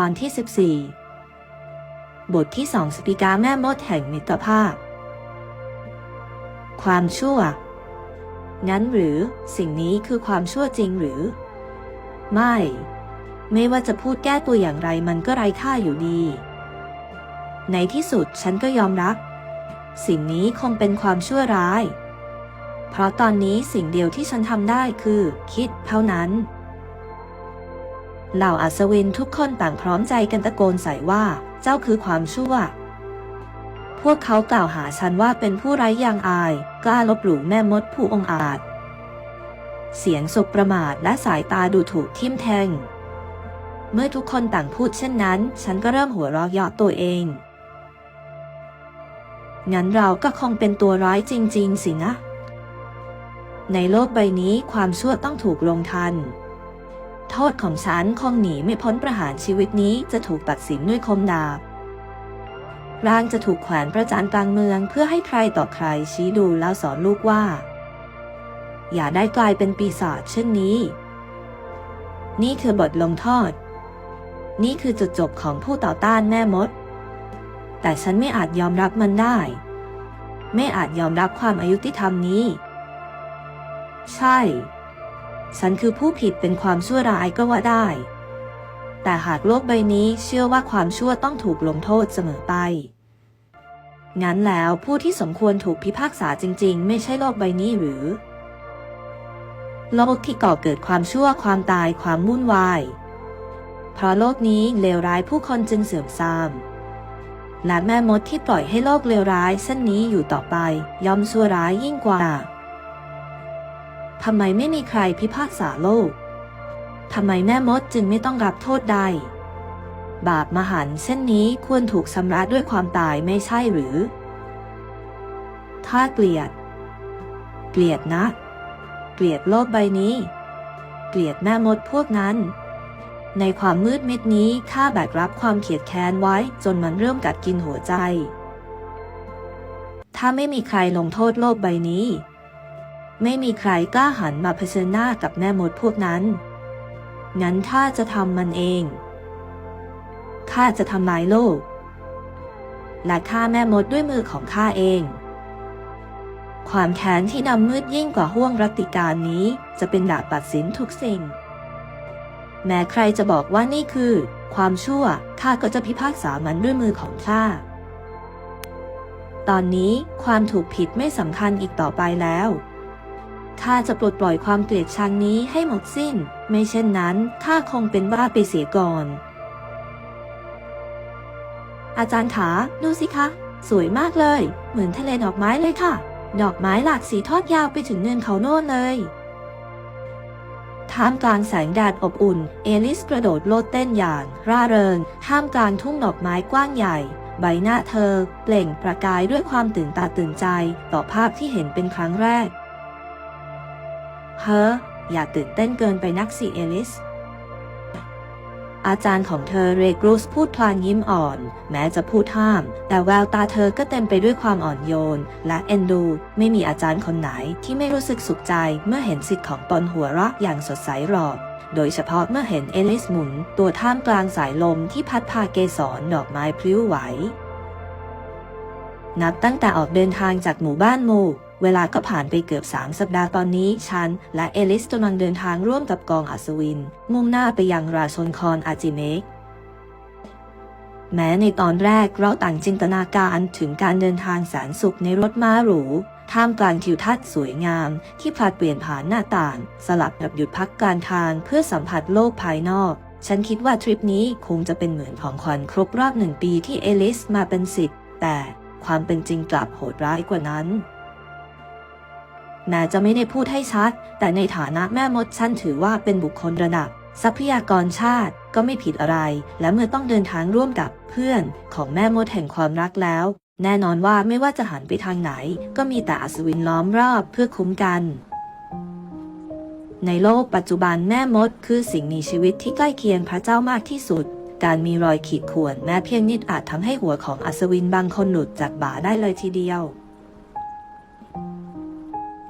ตอนที่ 14 บทที่สองสปีกาแม่มดแห่งมิตรภาพ ความชั่ว งั้นหรือสิ่งนี้คือความชั่วจริงหรือ ไม่ ไม่ว่าจะพูดแก้ตัวอย่างไรมันก็ไร้ค่าอยู่ดี ในที่สุดฉันก็ยอมรับ สิ่งนี้คงเป็นความชั่วร้าย เพราะตอนนี้สิ่งเดียวที่ฉันทำได้คือ คิดเท่านั้น เหล่าอัศวินทุกคนต่างพร้อมใจกันตะโกนใส่ว่า เจ้าคือความชั่ว พวกเขากล่าวหาฉันว่าเป็นผู้ไร้ยางอาย กล้าลบหลู่แม่มดผู้องอาจ เสียงสบประมาทและสายตาดูถูกทิ่มแทง เมื่อทุกคนต่างพูดเช่นนั้น ฉันก็เริ่มหัวเราะเยาะตัวเอง งั้นเราก็คงเป็นตัวร้ายจริง ๆ สินะ ในโลกใบนี้ความชั่วต้องถูกลงทัน โทษของฉันคงหนีไม่พ้นประหารชีวิตนี้จะถูกตัดสินด้วยคมดาบ ร่างจะถูกแขวนประจานกลางเมืองเพื่อให้ใครต่อใครชี้ดูแล้วสอนลูกว่า อย่าได้กลายเป็นปีศาจเช่นนี้ นี่คือบทลงโทษ นี่คือจุดจบของผู้ต่อต้านแม่มด แต่ฉันไม่อาจยอมรับมันได้ ไม่อาจยอมรับความอายุติธรรมนี้ ใช่ ฉันคือผู้ผิดเป็นความชั่วร้ายก็ว่าได้ แต่หากโลกใบนี้เชื่อว่าความชั่วต้องถูกลงโทษเสมอไป งั้นแล้วผู้ที่สมควรถูกพิพากษาจริง ๆ ไม่ใช่โลกใบนี้หรือโลกที่ก่อเกิดความชั่วความตายความวุ่นวาย เพราะโลกนี้เลวร้ายผู้คนจึงเสื่อมทรามและแม่มดที่ปล่อยให้โลกเลวร้ายเส้นนี้อยู่ต่อไป ย่อมชั่วร้ายยิ่งกว่า ทำไมไม่มีใครพิพากษาโลก ทำไมแม่มดจึงไม่ต้องรับโทษใด บาปมหันต์เช่นนี้ควรถูกชำระด้วยความตายไม่ใช่หรือ ถ้าเกลียด เกลียดนะ เกลียดโลกใบนี้ เกลียดแม่มดพวกนั้น ในความมืดมิดนี้ข้าแบกรับความเขียดแค้นไว้จนมันเริ่มกัดกินหัวใจ ถ้าไม่มีใครลงโทษโลกใบนี้ ไม่มีใครกล้าหันมาเผชิญหน้ากับแม่มดพวกนั้น งั้นข้าจะทำมันเอง ข้าจะทำลายโลก และฆ่าแม่มดด้วยมือของข้าเอง ความแค้นที่ดำมืดยิ่งกว่าห้วงรัตติการนี้จะเป็นดาบตัดสินทุกสิ่ง แม้ใครจะบอกว่านี่คือ ความชั่วข้าก็จะพิพากษามันด้วยมือของข้าตอนนี้ความถูกผิดไม่สำคัญอีกต่อไปแล้ว ข้าจะปลดปล่อยความเกลียดชังนี้ให้หมดสิ้น ไม่เช่นนั้นข้าคงเป็นบ้าไปเสียก่อน อาจารย์ขาดูสิคะ สวยมากเลย เหมือนทะเลดอกไม้เลยค่ะ ดอกไม้หลากสีทอดยาวไปถึงเนินเขาโน่นเลยท่ามกลางแสงแดดอบอุ่น เอลิสกระโดดโลดเต้นอย่าง ร่าเริงท่ามกลางทุ่งดอกไม้กว้างใหญ่ ใบหน้าเธอ เปล่งประกายด้วยความตื่นตาตื่นใจ ต่อภาพที่เห็นเป็นครั้งแรก เฮ้อ อย่าตื่นเต้นเกินไปนักสิเอลิส อาจารย์ของเธอเรกรูสพูดพลางยิ้มอ่อน แม้จะพูดห้าม แต่แววตาเธอก็เต็มไปด้วยความอ่อนโยน และเอ็นดู ไม่มีอาจารย์คนไหนที่ไม่รู้สึกสุขใจเมื่อเห็นสิทธิ์ของตนหัวเราะอย่างสดใสหรอกโดยเฉพาะเมื่อเห็นเอลิสหมุน ตัวท่ามกลางสายลมที่พัดพาเกสรดอกไม้พลิ้วไหว นับตั้งแต่ออกเดินทางจากหมู่บ้านโม เวลาก็ผ่านไปเกือบ 3 สัปดาห์ตอนนี้ ฉัน และเอลิสกำลังเดินทางร่วมกับกองอัศวิน มุ่งหน้าไปยังราชนครอาจิเมกแม้ในตอนแรกเราต่างจินตนาการถึงการเดินทางแสนสุขในรถม้าหรู ท่ามกลางทิวทัศน์สวยงาม ที่ผลัดเปลี่ยนผ่านหน้าต่าง สลับกับหยุดพักกลารทางเพื่อสัมผัสโลกภายนอก ฉันคิดว่าทริปนี้คงจะเป็นเหมือนของขวัญครบรอบหนึ่งปีที่เอลิสมาเป็นสิทธิ์แต่ความเป็นจริงกลับโหดร้ายกว่านั้น แม้จะไม่ได้พูดให้ชัด แต่ในฐานะแม่มดฉันถือว่าเป็นบุคคลระดับ ทรัพยากรชาติก็ไม่ผิดอะไร และเมื่อต้องเดินทางร่วมกับเพื่อนของแม่มดแห่งความรักแล้ว แน่นอนว่าไม่ว่าจะหันไปทางไหน ก็มีแต่อัศวินล้อมรอบเพื่อคุ้มกัน ในโลกปัจจุบันแม่มดคือสิ่งมีชีวิตที่ใกล้เคียงพระเจ้ามากที่สุด การมีรอยขีดข่วนแม้เพียงนิดอาจทำให้หัวของอัศวินบางคนหลุดจากบ่าได้เลยทีเดียว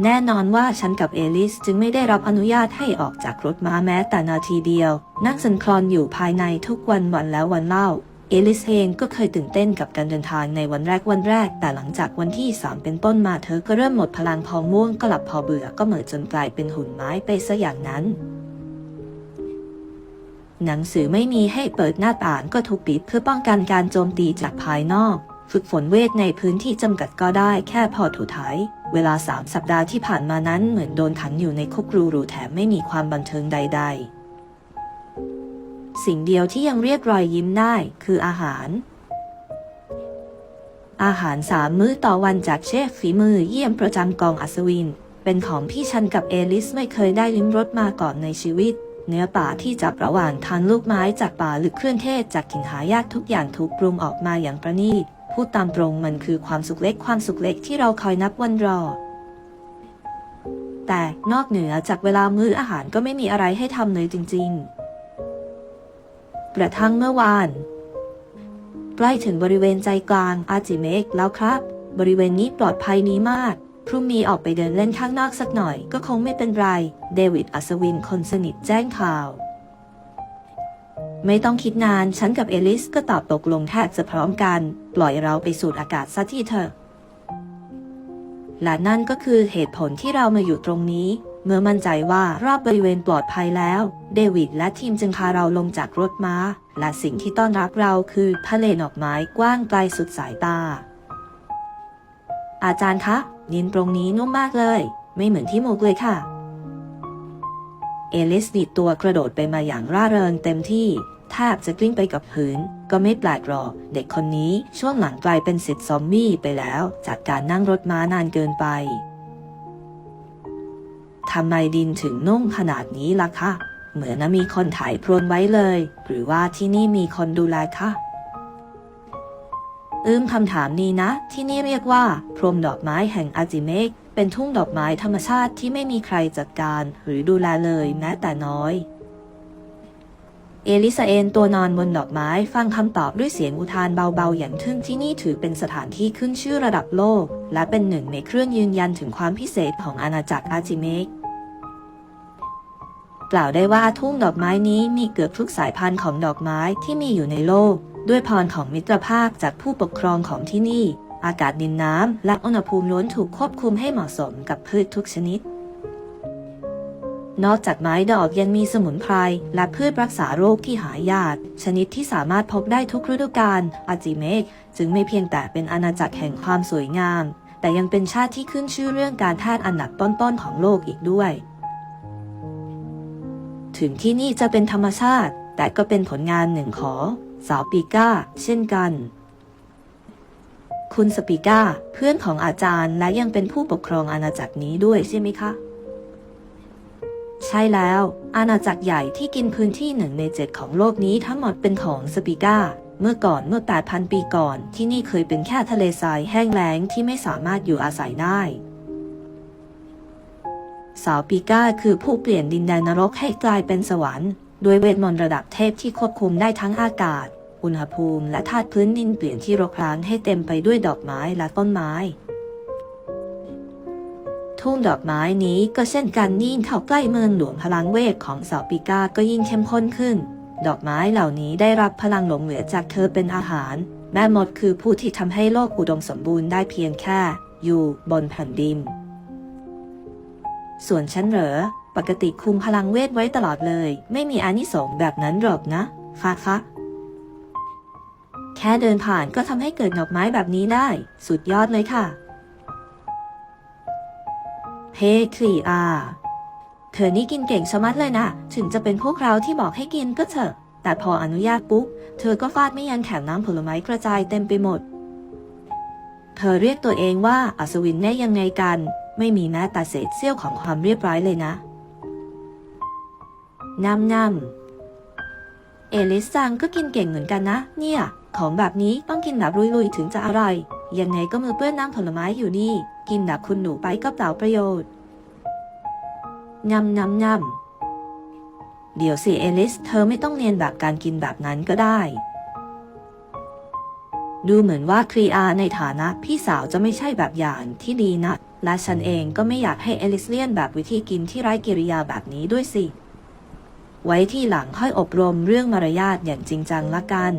แน่นอนว่าฉันกับเอลิสจึงไม่ได้รับอนุญาตให้ออกจากรถม้าแม้แต่นาทีเดียว นั่งสันคลอนอยู่ภายในทุกวันวันแล้ววันเล่า เอลิสเองก็เคยตื่นเต้นกับการเดินทางในวันแรกวันแรก แต่หลังจากวันที่สามเป็นต้นมาเธอก็เริ่มหมดพลังพอง่วงก็หลับพอเบื่อก็เหมือนจนกลายเป็นหุ่นไม้ไปซะอย่างนั้นหนังสือไม่มีให้เปิดหน้าต่างก็ถูกปิดเพื่อป้องกันการโจมตีจากภายนอก ฝึกฝนเวทในพื้นที่จำกัดก็ได้แค่พอถูถ่ายเวลาสามสัปดาห์ที่ผ่านมานั้นเหมือนโดนขังอยู่ในคุกรูรูแถมไม่มีความบันเทิงใด ๆ สิ่งเดียวที่ยังเรียกรอยยิ้มได้คืออาหาร อาหารสามมื้อต่อวันจากเชฟฝีมือเยี่ยมประจำกองอัศวิน เป็นของพี่ชันกับเอลิสไม่เคยได้ลิ้มรสมาก่อนในชีวิตเนื้อป่าที่จับระหว่างทานลูกไม้จากป่าหรือเครื่องเทศจากถิ่นหายากทุกอย่างถูกปรุงออกมาอย่างประณีต พูดตามตรงมันคือความสุขเล็กความสุขเล็กที่เราคอยนับวันรอ แต่นอกเหนือจากเวลามื้ออาหารก็ไม่มีอะไรให้ทำเลยจริง ๆ กระทั่งเมื่อวาน ใกล้ถึงบริเวณใจกลางอาจิเมกแล้วครับ บริเวณนี้ปลอดภัยนี้มาก พรุ่งนี้ออกไปเดินเล่นข้างนอกสักหน่อยก็คงไม่เป็นไร เดวิดอัศวินคนสนิทแจ้งข่าว ไม่ต้องคิดนาน ฉันกับเอลิสก็ตอบตกลงแทบจะพร้อมกัน ปล่อยเราไปสูดอากาศซะที่เถอและนั่นก็คือเหตุผลที่เรามาอยู่ตรงนี้ เมื่อมั่นใจว่ารอบบริเวณปลอดภัยแล้ว เดวิดและทีมจึงพาเราลงจากรถม้า และสิ่งที่ต้อนรับเราคือทะเลดอกไม้กว้างไกลสุดสายตา อาจารย์คะดินตรงนี้นุ่มมากเลย ไม่เหมือนที่มูกเลยค่ะ อลิสดีดตัวกระโดดไปมาอย่างร่าเริงเต็มที่แทบจะกลิ้งไปกับพื้น ก็ไม่แปลกหรอก เด็กคนนี้ช่วงหลังกลายเป็นสิทธิ์ซอมบี้ไปแล้ว จากการนั่งรถม้านานเกินไปทำไมดินถึงนุ่มขนาดนี้ล่ะคะ เหมือนมีคนถ่ายพรวนไว้เลย หรือว่าที่นี่มีคนดูแลคะ อืมคำถามนี้นะ ที่นี่เรียกว่า พรมดอกไม้แห่งอาจิเมก เป็นทุ่งดอกไม้ธรรมชาติที่ไม่มีใครจัดการหรือดูแลเลยแม้แต่น้อย เอลิซาเอนตัวนอนบนดอกไม้ฟังคำตอบด้วยเสียงอุทานเบาๆ อย่างทึ่งที่นี่ถือเป็นสถานที่ขึ้นชื่อระดับโลก และเป็นหนึ่งในเครื่องยืนยันถึงความพิเศษของอาณาจักรอาจิเมกกล่าวได้ว่าทุ่งดอกไม้นี้มีเกือบทุกสายพันธุ์ของดอกไม้ที่มีอยู่ในโลก ด้วยพรของมิตรภาพจากผู้ปกครองของที่นี่ อากาศดินน้ำและอุณหภูมิล้วนถูกควบคุมให้เหมาะสมกับพืชทุกชนิด นอกจากไม้ดอกยังมีสมุนไพรและพืชรักษาโรคที่หายาก ชนิดที่สามารถพบได้ทุกฤดูกาลอาจิเมกจึงไม่เพียงแต่เป็นอาณาจักรแห่งความสวยงาม แต่ยังเป็นชาติที่ขึ้นชื่อเรื่องการแพทย์อันดับต้นๆของโลกอีกด้วย ถึงที่นี่จะเป็นธรรมชาติ แต่ก็เป็นผลงานหนึ่งของ สาวปีก้า เช่นกัน คุณสปีก้า เพื่อนของอาจารย์และยังเป็นผู้ปกครองอาณาจักรนี้ด้วยใช่ไหมคะ ใช่แล้ว อาณาจักรใหญ่ที่กินพื้นที่หนึ่งในเจ็ดของโลกนี้ทั้งหมดเป็นของสปีก้าเมื่อก่อนเมื่อ 8,000 ปีก่อน ที่นี่เคยเป็นแค่ทะเลทรายแห้งแล้งที่ไม่สามารถอยู่อาศัยได้ สาวปีก้าคือผู้เปลี่ยนดินแดนนรกให้กลายเป็นสวรรค์ ด้วยเวทมนต์ระดับเทพที่ควบคุมได้ทั้งอากาศ อุณหภูมิ และธาตุพื้นดินเปลี่ยนที่รกร้างให้เต็มไปด้วยดอกไม้และต้นไม้ ทุ่งดอกไม้นี้ก็เช่นกันยิ่งเข้าใกล้เมืองหลวงพลังเวทของสาปีก้าก็ยิ่งเข้มข้นขึ้น ดอกไม้เหล่านี้ได้รับพลังหลงเหลือจากเธอเป็นอาหาร แม่มดคือผู้ที่ทำให้โลกอุดมสมบูรณ์ได้เพียงแค่ อยู่บนแผ่นดิน ส่วนฉันเหรอปกติคุมพลังเวทไว้ตลอดเลย ไม่มีอานิสงส์แบบนั้นหรอกนะ ค่ะคะ แค่เดินผ่านก็ทำให้เกิดดอกไม้แบบนี้ได้ สุดยอดเลยค่ะเฮ้ครีอาเธอนี่กินเก่งชะมัดเลยนะ ถึงจะเป็นพวกเราที่บอกให้กินก็เถอะ แต่พออนุญาตปุ๊บ เธอก็ฟาดไม่ยันแถมน้ำผลไม้กระจายเต็มไปหมด เธอเรียกตัวเองว่าอัศวินแน่ยังไงกัน ไม่มีแม้แต่เศษเสี้ยวของความเรียบร้อยเลยนะน้ำน้ำเอลิสซังก็กินเก่งเหมือนกันนะ เนี่ย ของแบบนี้ต้องกินแบบลุยๆถึงจะอร่อย ยังไงก็มือเปื้อนน้ำผลไม้อยู่นี่ กินแบบคุณหนูไปก็เปล่าประโยชน์ยำยำยำเดี๋ยวสิเอลิส เธอไม่ต้องเรียนแบบการกินแบบนั้นก็ได้ ดูเหมือนว่าครีอาในฐานะพี่สาวจะไม่ใช่แบบอย่างที่ดีนะและฉันเองก็ไม่อยากให้เอลิสเลียนแบบวิธีกินที่ไร้กิริยาแบบนี้ด้วยสิ ไว้ที่หลังค่อยอบรมเรื่องมารยาทอย่างจริงจังละกัน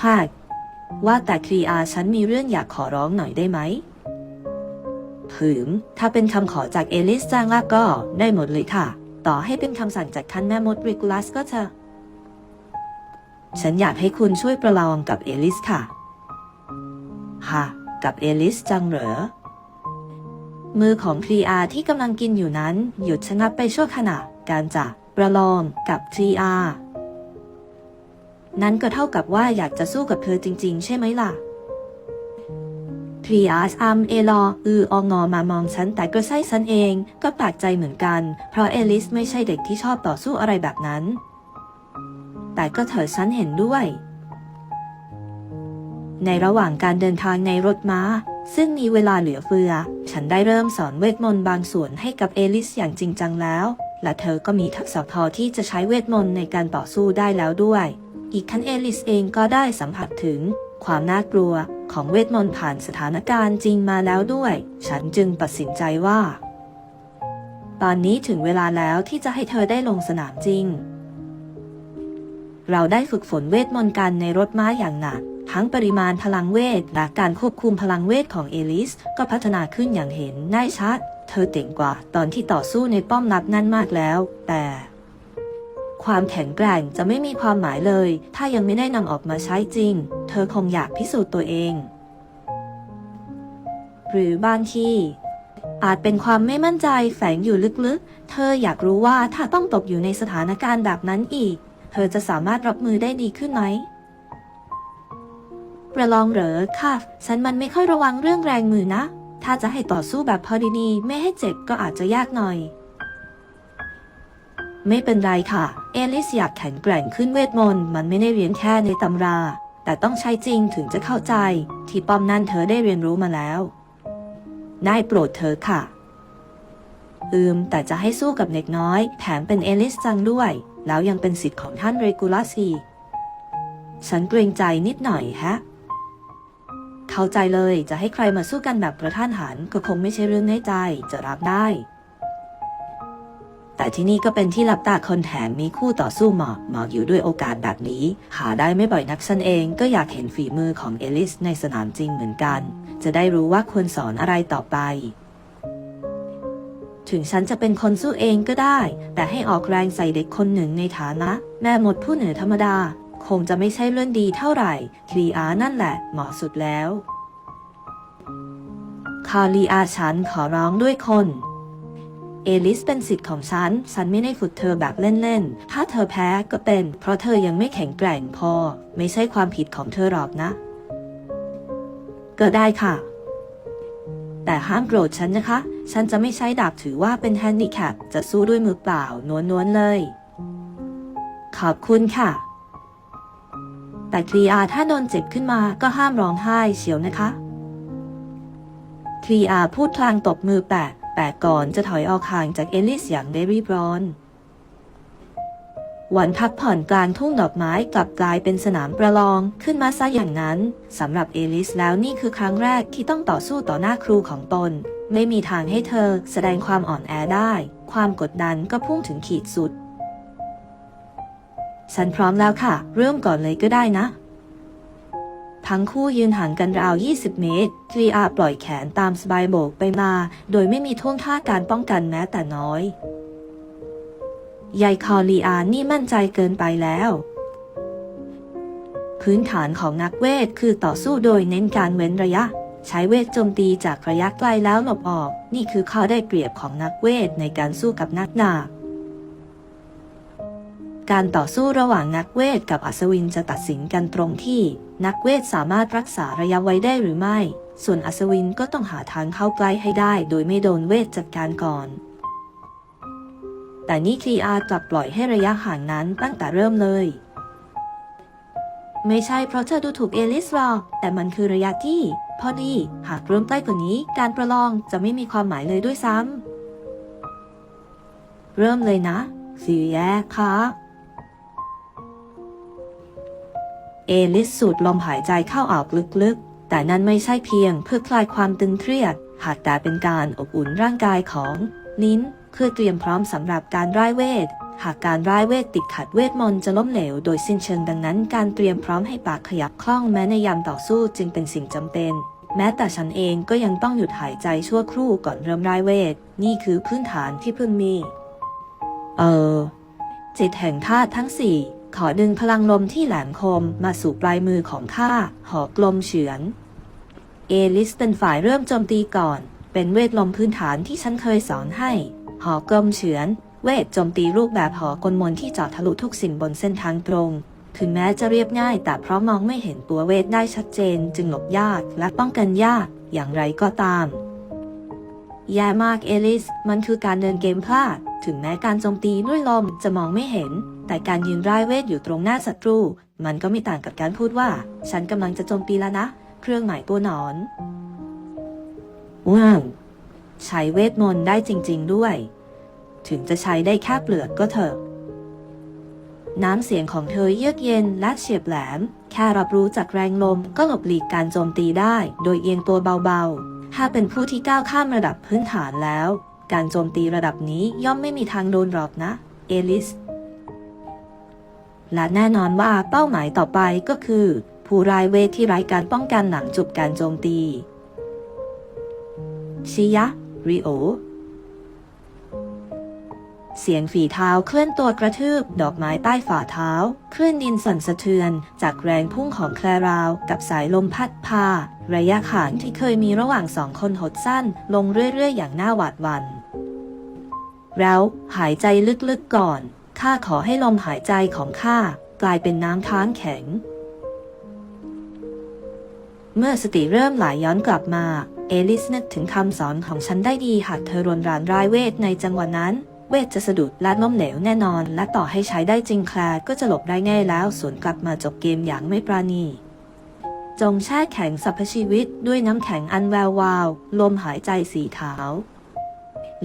ถ้าว่าแต่ครีอาฉันมีเรื่องอยากขอร้องหน่อยได้ไหมผืม ถ้าเป็นคำขอจากเอลิสจ้างลาก็ได้หมดเลยค่ะ ต่อให้เป็นคำสั่งจากท่านแม่มดริกูลัสก็เถอะฉันอยากให้คุณช่วยประลองกับเอลิสค่ะฮะกับเอลิสจังเหรอ มือของครีอาที่กำลังกินอยู่นั้น หยุดชะงักไปชั่วขณะ การจะประลองกับครีอา นั้นก็เท่ากับว่าอยากจะสู้กับเธอจริง ๆ ใช่ไหมล่ะทรีอาสอัมเอลออือองอมามองฉันแต่ก็ใช่ฉันเองก็แปลกใจเหมือนกัน เพราะเอลิสไม่ใช่เด็กที่ชอบต่อสู้อะไรแบบนั้น แต่ก็เถอะฉันเห็นด้วย ในระหว่างการเดินทางในรถม้า ซึ่งมีเวลาเหลือเฟือ ฉันได้เริ่มสอนเวทมนต์บางส่วนให้กับเอลิสอย่างจริงจังแล้ว และเธอก็มีทักษะพอที่จะใช้เวทมนต์ในการต่อสู้ได้แล้วด้วย อีกทั้งเอลิสเองก็ได้สัมผัสถึงความน่ากลัวของเวทมนต์ผ่านสถานการณ์จริงมาแล้วด้วย ฉันจึงตัดสินใจว่า ตอนนี้ถึงเวลาแล้วที่จะให้เธอได้ลงสนามจริง เราได้ฝึกฝนเวทมนต์กันในรถม้าอย่างหนัก ทั้งปริมาณพลังเวทและการควบคุมพลังเวทของเอลิส ก็พัฒนาขึ้นอย่างเห็นได้ชัด เธอเก่งกว่า ตอนที่ต่อสู้ในป้อมลับนั่นมากแล้ว แต่ ความแข็งแกร่งจะไม่มีความหมายเลย ถ้ายังไม่ได้นำออกมาใช้จริง เธอคงอยากพิสูจน์ตัวเอง หรือบางทีอาจเป็นความไม่มั่นใจแฝงอยู่ลึกๆ เธออยากรู้ว่าถ้าต้องตกอยู่ในสถานการณ์แบบนั้นอีก เธอจะสามารถรับมือได้ดีขึ้นไหมประลองเหรอค่ะ ฉันมันไม่ค่อยระวังเรื่องแรงมือนะ ถ้าจะให้ต่อสู้แบบพอดีๆ ไม่ให้เจ็บก็อาจจะยากหน่อย ไม่เป็นไรค่ะ เอลิสอยากแข็งแกร่งขึ้นเวทมนต์มันไม่ได้เรียนแค่ในตำรา แต่ต้องใช้จริงถึงจะเข้าใจ ที่ป้อมนั่นเธอได้เรียนรู้มาแล้วได้โปรดเธอค่ะ อืม แต่จะให้สู้กับเด็กน้อย แถมเป็นเอลิสจังด้วย แล้วยังเป็นสิทธิ์ของท่านเรกูลัสีฉันเกรงใจนิดหน่อยฮะ เข้าใจเลยจะให้ใครมาสู้กันแบบประท่านหันก็คงไม่ใช่เรื่องในใจจะรับได้ แต่ที่นี่ก็เป็นที่รับตาคนแถมมีคู่ต่อสู้เหมาะเหมาะอยู่ด้วยโอกาสแบบนี้ หาได้ไม่บ่อยนักฉันเองก็อยากเห็นฝีมือของเอลิสในสนามจริงเหมือนกัน จะได้รู้ว่าควรสอนอะไรต่อไป ถึงฉันจะเป็นคนสู้เองก็ได้ แต่ให้ออกแรงใส่เด็กคนหนึ่งในฐานะ แม่หมดผู้เหนือธรรมดา คงจะไม่ใช่เรื่องดีเท่าไหร่คลีอานั่นแหละเหมาะสุดแล้วคาลีอาฉันขอร้องด้วยคน เอลิสเป็นสิทธิ์ของฉัน ฉันไม่ได้ฝึกเธอแบบเล่นๆ ถ้าเธอแพ้ก็เป็น เพราะเธอยังไม่แข็งแกร่งพอ ไม่ใช่ความผิดของเธอหรอกนะ ก็ได้ค่ะ แต่ห้ามโกรธฉันนะคะ ฉันจะไม่ใช้ดาบถือว่าเป็นแฮนดิแคป จะสู้ด้วยมือเปล่านวลๆเลย ขอบคุณค่ะ แต่ครีอาถ้าโดนเจ็บขึ้นมาก็ห้ามร้องไห้เชียวนะคะครีอาพูดพลางตบมือแปะ แปะก่อนจะถอยออกห่างจากเอลิสอย่างได้รีบรอน วันพักผ่อนกลางทุ่งดอกไม้กลับกลายเป็นสนามประลองขึ้นมาซะอย่างนั้นสำหรับเอลิสแล้วนี่คือครั้งแรกที่ต้องต่อสู้ต่อหน้าครูของตน ไม่มีทางให้เธอแสดงความอ่อนแอได้ ความกดดันก็พุ่งถึงขีดสุดฉันพร้อมแล้วค่ะ เริ่มก่อนเลยก็ได้นะ ทั้งคู่ยืนห่างกันราว 20 เมตรทรีอาปล่อยแขนตามสบายโบกไปมา โดยไม่มีท่วงท่าการป้องกันแม้แต่น้อย ยายคอลีอานี่มั่นใจเกินไปแล้ว พื้นฐานของนักเวทคือต่อสู้โดยเน้นการเว้นระยะ ใช้เวทโจมตีจากระยะไกลแล้วหลบออก นี่คือข้อได้เปรียบของนักเวทในการสู้กับนักดา การต่อสู้ระหว่างนักเวทกับอัศวินจะตัดสินกันตรงที่ นักเวทสามารถรักษาระยะไว้ได้หรือไม่ ส่วนอัศวินก็ต้องหาทางเข้าใกล้ให้ได้ โดยไม่โดนเวทจัดการก่อน แต่นี่ครีอากลับปล่อยให้ระยะห่างนั้นตั้งแต่เริ่มเลย ไม่ใช่เพราะเธอดูถูกเอลิสหรอกแต่มันคือระยะที่พอดีหากเริ่มใกล้กว่านี้ การประลองจะไม่มีความหมายเลยด้วยซ้ำเริ่มเลยนะสิแย่ค่ะ เอลิสสูดลมหายใจเข้าออกลึกๆ แต่นั่นไม่ใช่เพียงเพื่อคลายความตึงเครียด หากแต่เป็นการอบอุ่นร่างกายของลิ้นเพื่อเตรียมพร้อมสำหรับการร่ายเวท หากการร่ายเวทติดขัดเวทมนต์จะล้มเหลวโดยสิ้นเชิงดังนั้น การเตรียมพร้อมให้ปากขยับคล่องแม้ในยามต่อสู้จึงเป็นสิ่งจำเป็น แม้แต่ฉันเองก็ยังต้องหยุดหายใจชั่วครู่ก่อนเริ่มร่ายเวท นี่คือพื้นฐานที่เพิ่งมี เออจิตแห่งธาตุทั้งสี่ ขอดึงพลังลมที่แหลมคมมาสู่ปลายมือของข้า หอกลมเฉือน เอลิสเป็นฝ่ายเริ่มโจมตีก่อน เป็นเวทลมพื้นฐานที่ฉันเคยสอนให้ หอกลมเฉือน เวทโจมตีรูปแบบหอกลมนที่เจาะทะลุทุกสิ่งบนเส้นทางตรงถึงแม้จะเรียบง่าย แต่เพราะมองไม่เห็นตัวเวทได้ชัดเจน จึงหลบยากและป้องกันยาก อย่างไรก็ตาม แย่มากเอลิส มันคือการเดินเกมพลาด ถึงแม้การโจมตีด้วยลมจะมองไม่เห็น แต่การยืนร่ายเวทอยู่ตรงหน้าศัตรู มันก็ไม่ต่างกับการพูดว่า ฉันกำลังจะโจมตีแล้วนะ เครื่องหมายตัวหนอน ว้าว ใช้เวทมนต์ได้จริง ๆด้วย ถึงจะใช้ได้แค่เปลือกก็เถอะ น้ำเสียงของเธอเยือกเย็นและเฉียบแหลม แค่รับรู้จากแรงลมก็หลบหลีกการโจมตีได้ โดยเอียงตัวเบาๆ ถ้าเป็นผู้ที่ก้าวข้ามระดับพื้นฐานแล้ว การโจมตีระดับนี้ย่อมไม่มีทางโดนหรอกนะ เอลิส และแน่นอนว่าเป้าหมายต่อไปก็คือ ผู้รายเวทที่ไร้การป้องกันหลังจบการโจมตี ชิยะ ริโอ เสียงฝีเท้าเคลื่อนตัวกระทืบดอกไม้ใต้ฝ่าเท้าคลื่นดินสั่นสะเทือน จากแรงพุ่งของแคลราว กับสายลมพัดพา ระยะห่างที่เคยมีระหว่างสองคนหดสั้น ลงเรื่อยๆ อย่างน่าหวาดหวัน่นแล้วหายใจลึกๆก่อนข้าขอให้ลมหายใจของข้ากลายเป็นน้ำค้างแข็ง เมื่อสติเริ่มไหลย้อนกลับมา เอลิสนึกถึงคำสอนของฉันได้ดีหากเธอรนรานรายเวทในจังหวะนั้น เวทจะสะดุดและล้มเหลวแน่นอน และต่อให้ใช้ได้จริงแคลก็จะหลบได้ง่ายแล้วสวนกลับมาจบเกมอย่างไม่ปราณี จงแช่แข็งสรรพชีวิตด้วยน้ำแข็งอันแวววาว ลมหายใจสีขาว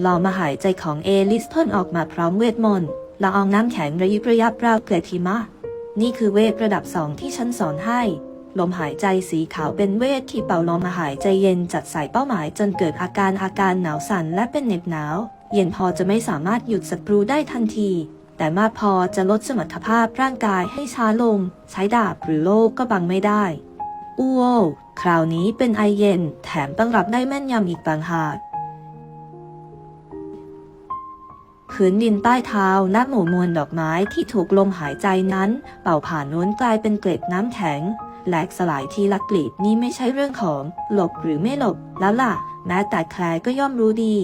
ลอมาหายใจของเอลิสพ่นออกมาพร้อมเวทมนต์ละอองน้ำแข็งระยิบระยับราวเกล็ดหิมะ นี่คือเวทระดับสองที่ฉันสอนให้ ลมหายใจสีขาวเป็นเวทที่เป่าลมหายใจเย็นจัดใส่เป้าหมายจนเกิดอาการอาการหนาวสั่นและเป็นเหน็บหนาว เย็นพอจะไม่สามารถหยุดศัตรูได้ทันที แต่มากพอจะลดสมรรถภาพร่างกายให้ช้าลง ใช้ดาบหรือโล่ก็บังไม่ได้อู้โอคราวนี้เป็นไอเย็น แถมตั้งรับได้แม่นยำอีกต่างหากพื้นดินใต้เท้าและหมู่มวลดอกไม้ที่ถูกลมหายใจนั้น เป่าผ่านน้นกลายเป็นเกล็ดน้ำแข็งแหลกสลายทีละกลีบนี้ไม่ใช่เรื่องของ หลบหรือไม่หลบแล้วล่ะ แม้แต่แคลร์ก็ย่อมรู้ดี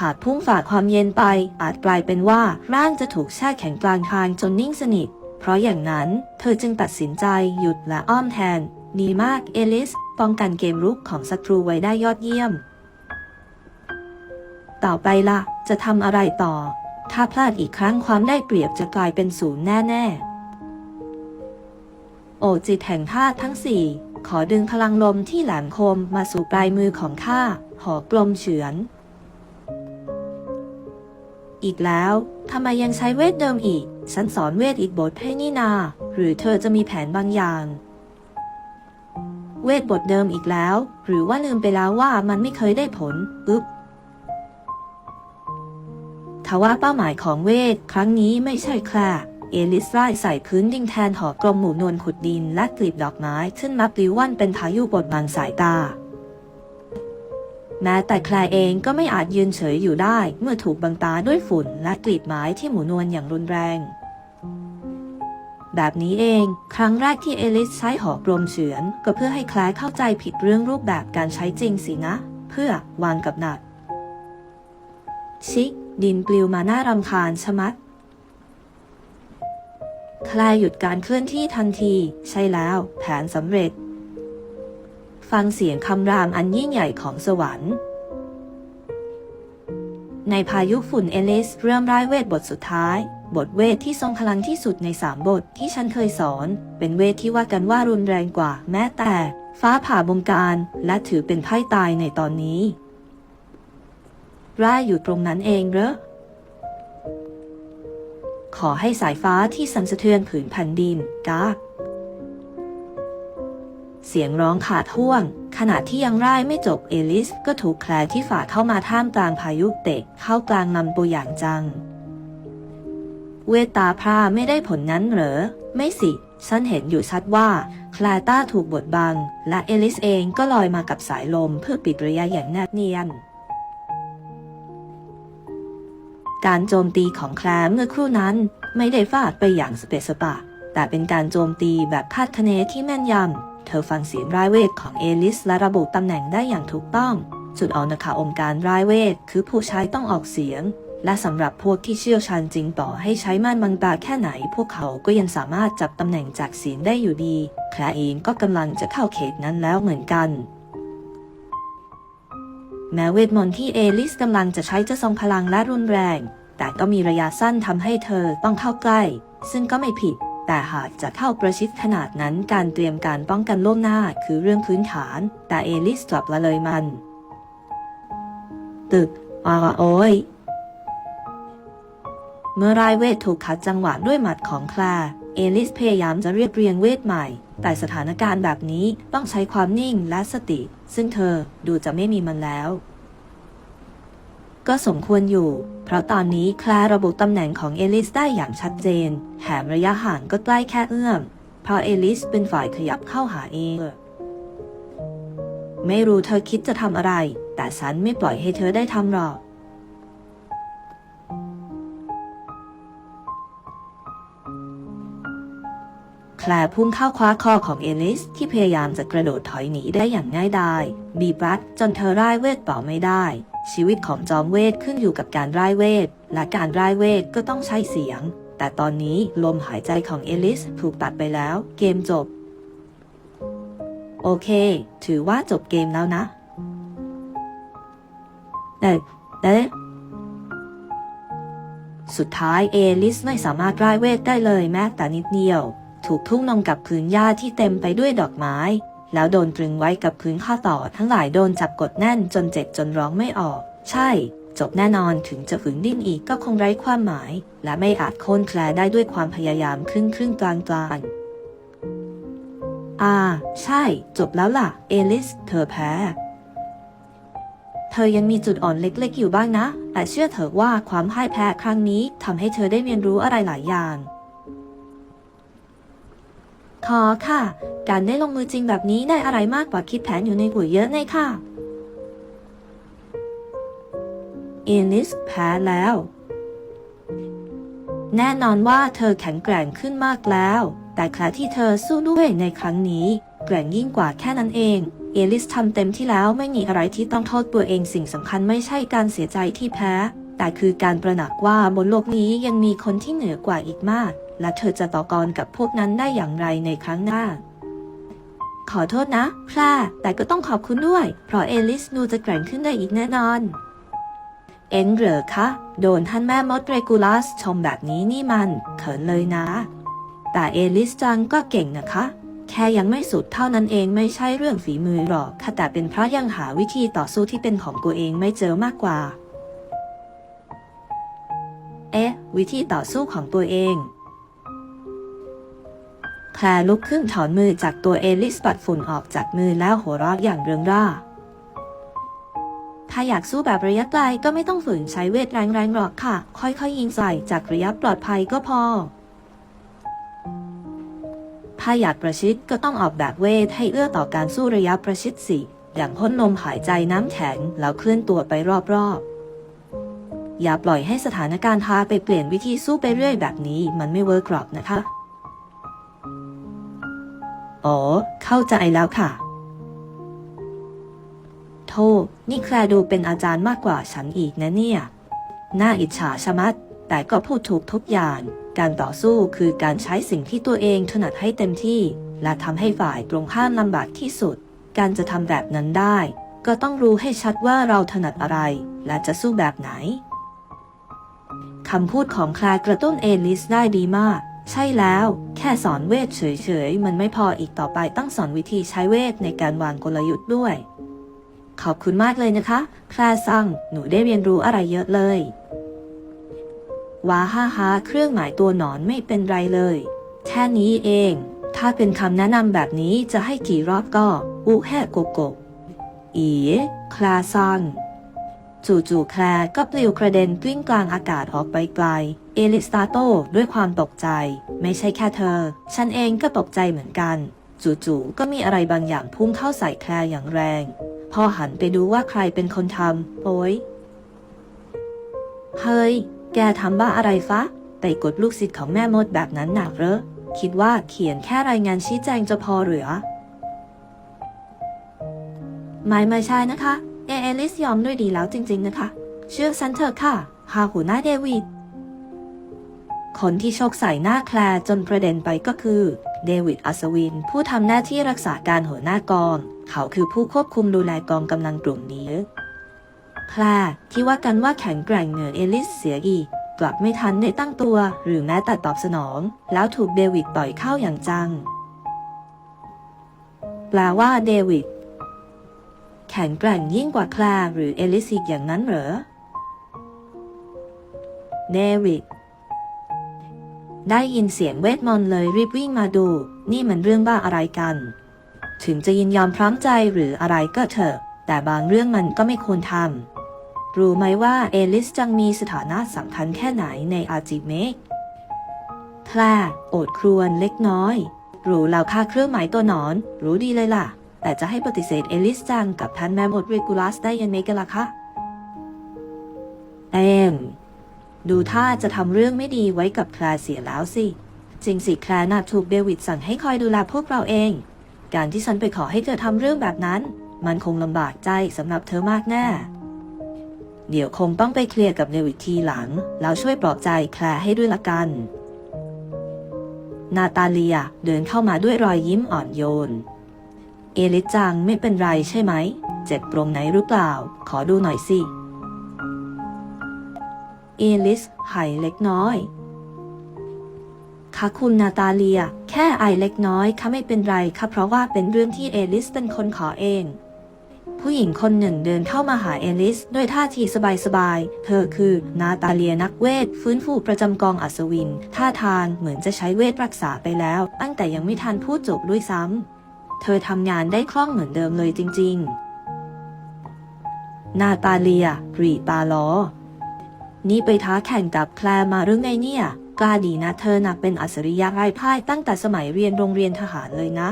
หากพุ่งฝ่าความเย็นไป อาจกลายเป็นว่าร่างจะถูกแช่แข็งกลางทางจนนิ่งสนิท เพราะอย่างนั้นเธอจึงตัดสินใจหยุดและอ้อมแทนดีมากเอลิส ป้องกันเกมรุกของศัตรูไว้ได้ยอดเยี่ยม ต่อไปละจะทำอะไรต่อ ถ้าพลาดอีกครั้งความได้เปรียบจะกลายเป็นศูนย์แน่ๆ โอจิตแห่งธาตุทั้งสี่ขอดึงพลังลมที่แหลมคมมาสู่ปลายมือของข้าหอกลมเฉือน อีกแล้ว ทำไมยังใช้เวทเดิมอีก ฉันสอนเวทอีกบทให้นี่นา หรือเธอจะมีแผนบางอย่าง เวทบทเดิมอีกแล้ว หรือว่าลืมไปแล้วว่ามันไม่เคยได้ผล อึ๊บทว่าเป้าหมายของเวท ครั้งนี้ไม่ใช่แคลร์เอลิสไล่ใส่พื้นดินแทนหอกลมหมู่นวลขุดดินและกลีบดอกไม้ขึ้นมาปลิวว่อนเป็นพายุบดบังสายตา แม้แต่แคลเองก็ไม่อาจยืนเฉยอยู่ได้ เมื่อถูกบังตาด้วยฝุ่นและกลีบไม้ที่หมู่นวลอย่างรุนแรง แบบนี้เอง ครั้งแรกที่เอลิสใช้หอกลมเฉือน ก็เพื่อให้แคลเข้าใจผิดเรื่องรูปแบบการใช้จริงสินะ เพื่อวางกับหนัก ชิกดินปลิวมาหน้ารำคาญชะมัดคลายหยุดการเคลื่อนที่ทันที ใช่แล้ว แผนสำเร็จ ฟังเสียงคำรามอันยิ่งใหญ่ของสวรรค์ ในพายุฝุ่นเอลิสเริ่มร่ายเวทบทสุดท้าย บทเวทที่ทรงพลังที่สุดในสามบทที่ฉันเคยสอน เป็นเวทที่ว่ากันว่ารุนแรงกว่าแม้แต่ ฟ้าผ่าบงการและถือเป็นไพ่ตายในตอนนี้ ร่ายอยู่ตรงนั้นเองเหรอขอให้สายฟ้าที่สั่นสะเทือนผืนแผ่นดินกาก สสียงร้องขาดท่วง ขณะที่ยังร่ายไม่จบเอลิสก็ถูกแคลที่ฝ่าเข้ามาท่ามกลางพายุเตะเข้ากลางลำตัวอย่างจัง เวตาพราไม่ได้ผลนั้นเหรอ ไม่สิ ฉันเห็นอยู่ชัดว่าคลาต้าถูกบดบัง และเอลิสเองก็ลอยมากับสายลมเพื่อปิดระยะอย่างแนบเนียนการโจมตีของแคลเมื่อครู่นั้น ไม่ได้ฟาดไปอย่างสเปสปะ แต่เป็นการโจมตีแบบคาดคะเนที่แม่นยำ เธอฟังเสียงรายเวทของเอลิสและระบุตำแหน่งได้อย่างถูกต้อง จุดอ่อนนะคะองค์การรายเวทคือผู้ใช้ต้องออกเสียง และสำหรับพวกที่เชี่ยวชาญจริงต่อให้ใช้ม่านบังตาแค่ไหน พวกเขาก็ยังสามารถจับตำแหน่งจากเสียงได้อยู่ดีแคลเองก็กำลังจะเข้าเขตนั้นแล้วเหมือนกันแม้เวทมนต์ที่เอลิสกำลังจะใช้จะทรงพลังและรุนแรง แต่ก็มีระยะสั้นทำให้เธอต้องเข้าใกล้ ซึ่งก็ไม่ผิด แต่หากจะเข้าประชิดขนาดนั้นการเตรียมการป้องกันล่วงหน้าคือเรื่องพื้นฐาน แต่เอลิสกลับละเลยมัน ตึกอาโอยเมื่อรายเวทถูกขัดจังหวะด้วยหมัดของคลาเอลิสพยายามจะเรียบเรียงเวทใหม่ แต่สถานการณ์แบบนี้ต้องใช้ความนิ่งและสติ ซึ่งเธอดูจะไม่มีมันแล้ว ก็สมควรอยู่ เพราะตอนนี้แคลร์ระบุตำแหน่งของเอลิสได้อย่างชัดเจน แถมระยะห่างก็ใกล้แค่เอื้อม เพราะเอลิสเป็นฝ่ายขยับเข้าหาเอง ไม่รู้เธอคิดจะทำอะไร แต่ฉันไม่ปล่อยให้เธอได้ทำหรอกแคลพุ่งเข้าคว้าคอของเอลิส ที่พยายามจะกระโดดถอยหนีได้อย่างง่ายดาย บีบรัดจนเธอร่ายเวทต่อไม่ได้ ชีวิตของจอมเวทขึ้นอยู่กับการร่ายเวท และการร่ายเวทก็ต้องใช้เสียง แต่ตอนนี้ลมหายใจของเอลิสถูกตัดไปแล้ว เกมจบ โอเค ถือว่าจบเกมแล้วนะแต่แต่สุดท้ายเอลิสไม่สามารถร่ายเวทได้เลยแม้แต่นิดเดียว ถูกทุ่งลงกับพื้นหญ้าที่เต็มไปด้วยดอกไม้ แล้วโดนตรึงไว้กับพื้นข้อต่อทั้งหลายโดนจับกดแน่นจนเจ็บจนร้องไม่ออก ใช่ จบแน่นอนถึงจะฝืนดิ้นอีกก็คงไร้ความหมาย และไม่อาจโค่นแคลได้ด้วยความพยายามครึ่งครึ่งกลางกลางอ่า ใช่ จบแล้วล่ะ เอลิส เธอแพ้ เธอยังมีจุดอ่อนเล็กๆอยู่บ้างนะ แต่เชื่อเถอะว่าความพ่ายแพ้ครั้งนี้ทำให้เธอได้เรียนรู้อะไรหลายอย่าง ขอค่ะ การได้ลงมือจริงแบบนี้ได้อะไรมากกว่าคิดแผนอยู่ในหัวเยอะเลยค่ะเอลิสแพ้แล้ว แน่นอนว่าเธอแข็งแกร่งขึ้นมากแล้ว แต่คราที่เธอสู้ด้วยในครั้งนี้ แกร่งยิ่งกว่าแค่นั้นเอง เอลิสทำเต็มที่แล้วไม่มีอะไรที่ต้องโทษตัวเองสิ่งสำคัญไม่ใช่การเสียใจที่แพ้ แต่คือการประหนักว่าบนโลกนี้ยังมีคนที่เหนือกว่าอีกมาก และเธอจะต่อกรกับพวกนั้นได้อย่างไรในครั้งหน้า ขอโทษนะแพรแต่ก็ต้องขอบคุณด้วย เพราะเอลิสดูจะแกร่งขึ้นได้อีกแน่นอน เอ็นเหรอคะ โดนท่านแม่มดเรกูลัสชมแบบนี้นี่มัน เขินเลยนะ แต่เอลิสจังก็เก่งนะคะ แค่ยังไม่สุดเท่านั้นเองไม่ใช่เรื่องฝีมือหรอกค่ะแต่เป็นเพราะยังหาวิธีต่อสู้ที่เป็นของตัวเองไม่เจอมากกว่า เอ๊ะ วิธีต่อสู้ของตัวเอง แคลลุกขึ้นถอนมือจากตัวเอลิสปัดฝุ่นออกจากมือแล้วหัวเราะอย่างเริงร่า ถ้าอยากสู้แบบระยะไกลก็ไม่ต้องฝืนใช้เวทแรงๆหรอกค่ะ ค่อยๆยิงใส่จากระยะปลอดภัยก็พอ ถ้าอยากประชิดก็ต้องออกแบบเวทให้เอื้อต่อการสู้ระยะประชิดสิ อย่างพ่นลมหายใจน้ำแข็งแล้วเคลื่อนตัวไปรอบๆอย่าปล่อยให้สถานการณ์พาไปเปลี่ยนวิธีสู้ไปเรื่อยแบบนี้ มันไม่เวิร์กหรอกนะคะ อ๋อ เข้าใจแล้วค่ะ โทษนี่แคลดูเป็นอาจารย์มากกว่าฉันอีกนะเนี่ย น่าอิจฉาชะมัด แต่ก็พูดถูกทุกอย่าง การต่อสู้คือการใช้สิ่งที่ตัวเองถนัดให้เต็มที่ และทำให้ฝ่ายตรงข้ามลำบากที่สุด การจะทำแบบนั้นได้ ก็ต้องรู้ให้ชัดว่าเราถนัดอะไร และจะสู้แบบไหนคำพูดของแคลร์กระตุ้นเอลิสได้ดีมาก ใช่แล้ว แค่สอนเวทเฉยๆ มันไม่พออีกต่อไปต้องสอนวิธีใช้เวทในการวางกลยุทธ์ด้วย ขอบคุณมากเลยนะคะแคลร์ซังหนูได้เรียนรู้อะไรเยอะเลยว้าฮ่าฮ่าเครื่องหมายตัวหนอนไม่เป็นไรเลย แค่นี้เอง ถ้าเป็นคำแนะนำแบบนี้จะให้กี่รอบก็อุแฮโกโกอีคลาซอน จู่ๆแคลร์ก็ปลิวกระเด็นกลิ้งกลางอากาศออกไปไกล เอลิสตาโตด้วยความตกใจ ไม่ใช่แค่เธอ ฉันเองก็ตกใจเหมือนกัน จู่ๆก็มีอะไรบางอย่างพุ่งเข้าใส่แคลร์อย่างแรง พอหันไปดูว่าใครเป็นคนทำโอ้ยเฮ้ย แกทำบ้าอะไรฟะไปกดลูกศิษย์ของแม่มดแบบนั้นหนักเหรอคิดว่าเขียนแค่รายงานชี้แจงจะพอหรือไม่ไม่ใช่นะคะ เอเอลิสยอมด้วยดีแล้วจริง ๆ นะคะ เชื่อฉันเถอะค่ะหาหัวหน้าเดวิด คนที่โชคใส่หน้าแคลจนประเด็นไปก็คือ เดวิดอัศวิน ผู้ทำหน้าที่รักษาการหัวหน้ากอง เขาคือผู้ควบคุมดูแลกองกำลังกลุ่มนี้แคลที่ว่ากันว่าแข็งแกร่งเหนือเอลิสเสียอีกกลับไม่ทันได้ตั้งตัว หรือแม้แต่ตอบสนอง แล้วถูกเดวิดต่อยเข้าอย่างจัง แปลว่าเดวิด แข็งแกร่งยิ่งกว่าแคลร์หรือเอลิสิกอย่างนั้นเหรอเดวิดได้ยินเสียงเวทมนต์เลยรีบวิ่งมาดู นี่มันเรื่องบ้าอะไรกัน ถึงจะยินยอมพร้อมใจหรืออะไรก็เถอะ แต่บางเรื่องมันก็ไม่ควรทำ รู้ไหมว่าเอลิสจังมีสถานะสำคัญแค่ไหนในอาจิเมกแคลร์โอดครวญเล็กน้อย รู้แล้วค่าเครื่องหมายตัวหนอน รู้ดีเลยล่ะ แต่จะให้ปฏิเสธเอลิสจังกับท่านแม่มดเรกูลัสได้ยังไงกันล่ะคะเอมดูท่าจะทำเรื่องไม่ดีไว้กับแคลเสียแล้วสิ จริงสิแคลน่ะถูกเดวิดสั่งให้คอยดูแลพวกเราเอง การที่ฉันไปขอให้เธอทำเรื่องแบบนั้น มันคงลำบากใจสำหรับเธอมากแน่ เดี๋ยวคงต้องไปเคลียร์กับเดวิดทีหลัง แล้วช่วยปลอบใจแคลร์ให้ด้วยละกัน นาตาเลียเดินเข้ามาด้วยรอยยิ้มอ่อนโยน เอลิสจังไม่เป็นไรใช่ไหม เจ็บตรงไหนหรือเปล่า ขอดูหน่อยสิ เอลิสหายเล็กน้อยค่ะคุณนาตาเลีย แค่ไอเล็กน้อยค่ะไม่เป็นไรค่ะเพราะว่าเป็นเรื่องที่เอลิสเป็นคนขอเอง ผู้หญิงคนหนึ่งเดินเข้ามาหาเอลิสด้วยท่าทีสบายๆ เธอคือนาตาเลียนักเวท ฟื้นฟูประจำกองอัศวิน ท่าทางเหมือนจะใช้เวทรักษาไปแล้ว ตั้งแต่ยังไม่ทันพูดจบด้วยซ้ำ เธอทำงานได้คล่องเหมือนเดิมเลยจริง ๆ นาตาเลียกรีดตาล้อ นี่ไปท้าแข่งกับแคลมาหรือไงเนี่ย กล้าดีนะเธอนักเป็นอัศริยะไร้พ่ายตั้งแต่สมัยเรียนโรงเรียนทหารเลยนะ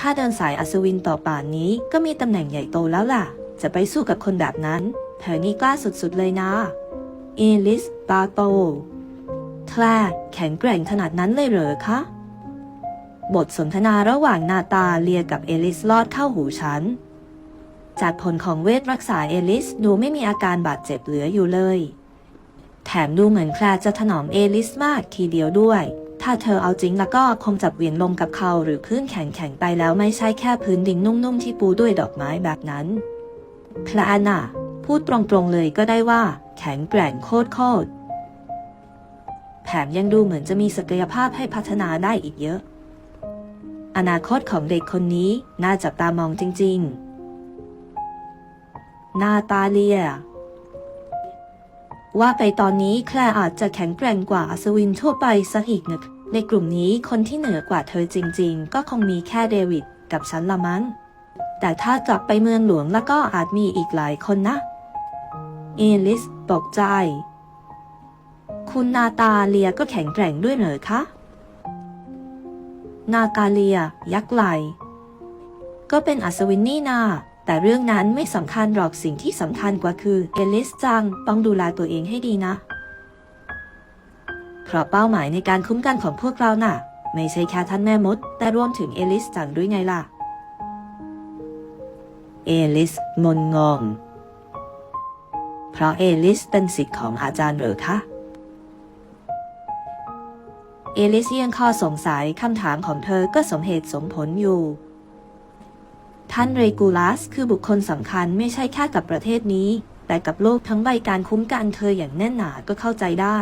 ถ้าเดินสายอัศวินต่อป่านนี้ก็มีตำแหน่งใหญ่โตแล้วล่ะ จะไปสู้กับคนแบบนั้น เธอนี่กล้าสุดๆเลยนะ เอลิสตาโตแคลแข็งแกร่งขนาดนั้นเลยเหรอคะ บทสนทนาระหว่างนาตาเลียกับเอลิสลอดเข้าหูฉัน จากผลของเวทรักษาเอลิสดูไม่มีอาการบาดเจ็บเหลืออยู่เลย แถมดูเหมือนแคลจะถนอมเอลิสมากทีเดียวด้วย ถ้าเธอเอาจริงแล้วก็คงจับเหวียนลงกับเขาหรือพื้นแข็งๆไปแล้วไม่ใช่แค่พื้นดินนุ่มๆที่ปูด้วยดอกไม้แบบนั้นแคลน่ะ พูดตรงๆเลยก็ได้ว่า แข็งแกร่งโคตรๆแถมยังดูเหมือนจะมีศักยภาพให้พัฒนาได้อีกเยอะ อนาคตของเด็กคนนี้น่าจับตามองจริง ๆ นาตาเลีย ว่าไปตอนนี้แคลอาจจะแข็งแกร่งกว่าอัศวินทั่วไปสักอีกนะในกลุ่มนี้คนที่เหนือกว่าเธอจริง ๆ ก็คงมีแค่เดวิดกับฉันละมั้ง แต่ถ้ากลับไปเมืองหลวงแล้วก็อาจมีอีกหลายคนนะ เอลิสตกใจ คุณนาตาเลียก็แข็งแกร่งด้วยเหรอคะ นาตาเลีย ยักไหลก็เป็นอัศวินนี่นา แต่เรื่องนั้นไม่สำคัญหรอกสิ่งที่สำคัญกว่าคือเอลิสจังต้องดูแลตัวเองให้ดีนะ เพราะเป้าหมายในการคุ้มกันของพวกเราน่ะ ไม่ใช่แค่ท่านแม่มด แต่รวมถึงเอลิสจังด้วยไงล่ะ เอลิสมนงง เพราะเอลิสเป็นสิทธิ์ของอาจารย์เหรอคะ เอลิสยังข้อสงสัยคำถามของเธอก็สมเหตุสมผลอยู่ ท่านเรกูลัสคือบุคคลสำคัญไม่ใช่แค่กับประเทศนี้ แต่กับโลกทั้งใบการคุ้มกันเธออย่างแน่นหนาก็เข้าใจได้